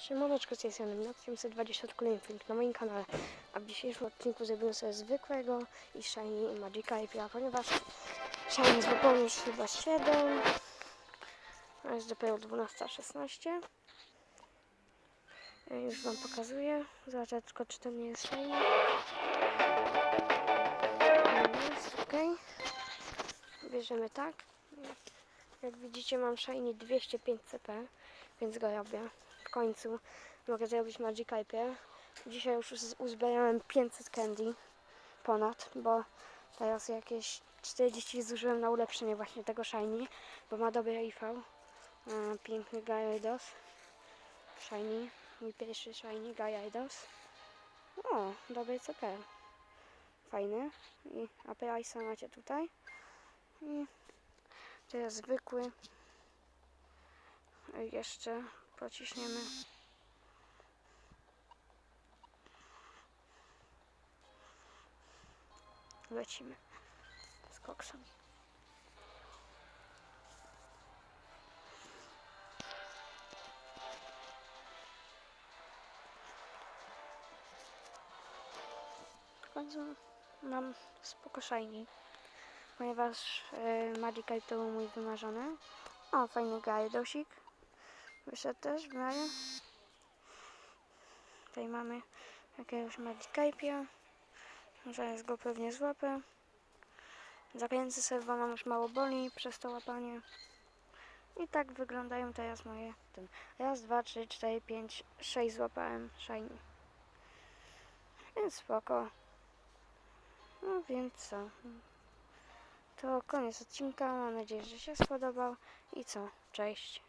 Siemaneczko, z strony na 720 kolejny film na moim kanale. A w dzisiejszym odcinku zrobimy sobie zwykłego i shiny Magica IPA, ponieważ shiny złapał już chyba 7. A jest dopiero 12.16. E, Już wam pokazuję. Zobaczę tylko czy to nie jest shiny. Nie Jest, ok. Bierzemy tak. Jak widzicie mam shiny 205 CP, więc go robię. W końcu mogę zrobić Magic IPA. Dzisiaj już uz- uzbierałem 500 candy ponad, bo teraz jakieś 40 zużyłem na ulepszenie właśnie tego shiny, bo ma dobre IV. E, Piękny Gyarados. Shiny. Mój pierwszy shiny Gyarados. O, dobry CP. Fajny. I API macie tutaj. I teraz zwykły. Jeszcze pociśniemy. Lecimy z koksem. Końcu mam spoko shiny, ponieważ Magic Eye to był mój wymarzony. O, fajny gajdosik. Wyszedł też w. Tutaj mamy jakiegoś Magikajpia. Zaraz go pewnie złapę. Zakręcę sobie, bo mam już mało boli przez to łapanie. I tak wyglądają teraz moje ten. Raz, dwa, trzy, cztery, pięć, sześć złapałem shiny. Więc spoko. No więc co? To koniec odcinka. Mam nadzieję, że się spodobał. I co? Cześć.